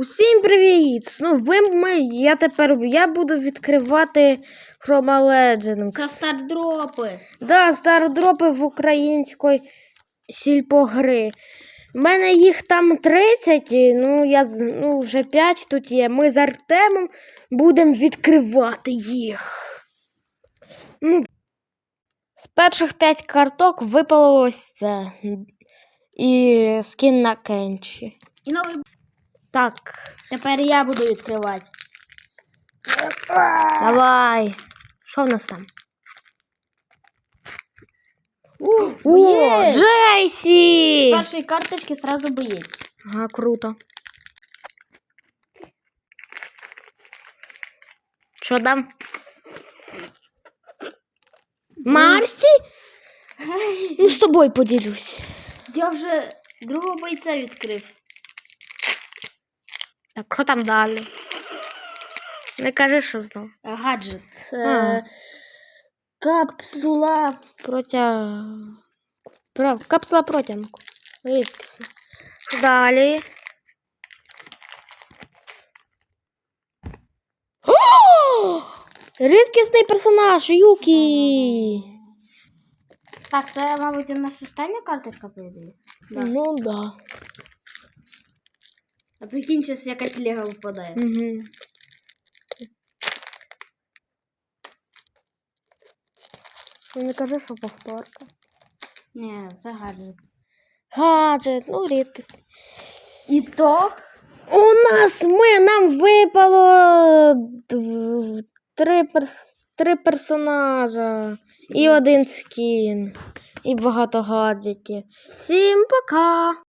Усім привіт! Ну, ви ми, я тепер я буду відкривати Chroma Legends. Це стардропи. Да, стардропи в української сільпогри. У мене їх там 30, ну я ну, вже 5 тут є. Ми з Артемом будемо відкривати їх. Ну, з перших 5 карток випало ось це. І скін на кенчі. І новий. Так. Тепер я буду відкривати. Давай. Що в нас там? О, боєць! З Джейсі! першої карточки сразу боєць. Ага, круто. Що там? Марсі? Ну, з тобою поділюсь. Я вже другого бойця відкрив. Так, що там далі? Не кажи, що знов. Е, Гаджет. Е, Капсула. Протя... Про... Капсула протягнку. Рідкісна. Далі. О! Рідкісний персонаж Юкі. Так, це, мабуть, у нас остання карточка. Да. Ну да. А прикинь, зараз якась лего випадає. Угу. Не кажи, що повторка. Ні, це гаджет. Гаджет, ну рідкісний. І то. У нас ми нам випало три, перс, три персонажа і один скін. І багато гаджетів. Всім пока!